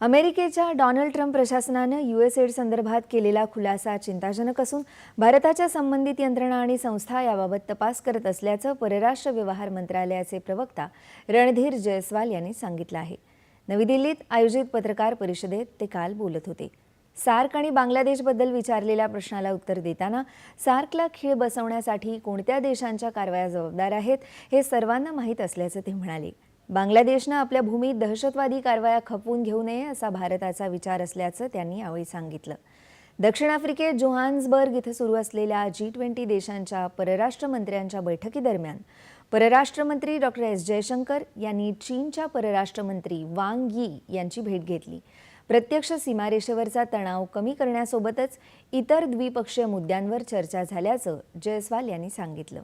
अमेरिकेच्या Donald Trump प्रशासनानं युएसएड संदर्भात केलेला खुलासा चिंताजनक असून भारताच्या संबंधित यंत्रणा आणि संस्था याबाबत तपास करत असल्याचं परराष्ट्र व्यवहार मंत्रालयाचे प्रवक्ता रणधीर जयस्वाल यांनी सांगितलं आहे. नवी दिल्लीत आयोजित पत्रकार परिषदेत ते काल बोलत होते. सार्क आणि बांगलादेशबद्दल विचारलेल्या प्रश्नाला उत्तर देताना सार्कला खीळ बसवण्यासाठी कोणत्या देशांच्या कारवाया जबाबदार आहेत हे सर्वांना माहीत असल्याचं ते म्हणाले. बांगलादेशनं आपल्या भूमीत दहशतवादी कारवाया खपवून घेऊ नये असा भारताचा विचार असल्याचं त्यांनी यावेळी सांगितलं. दक्षिण आफ्रिकेत जोहान्सबर्ग इथं सुरू असलेल्या जी ट्वेंटी देशांच्या परराष्ट्र मंत्र्यांच्या बैठकीदरम्यान परराष्ट्र मंत्री डॉक्टर एस. जयशंकर यांनी चीनच्या परराष्ट्र मंत्री वांग यी यांची भेट घेतली. प्रत्यक्ष सीमारेषेवरचा तणाव कमी करण्यासोबतच इतर द्विपक्षीय मुद्द्यांवर चर्चा झाल्याचं जयस्वाल यांनी सांगितलं.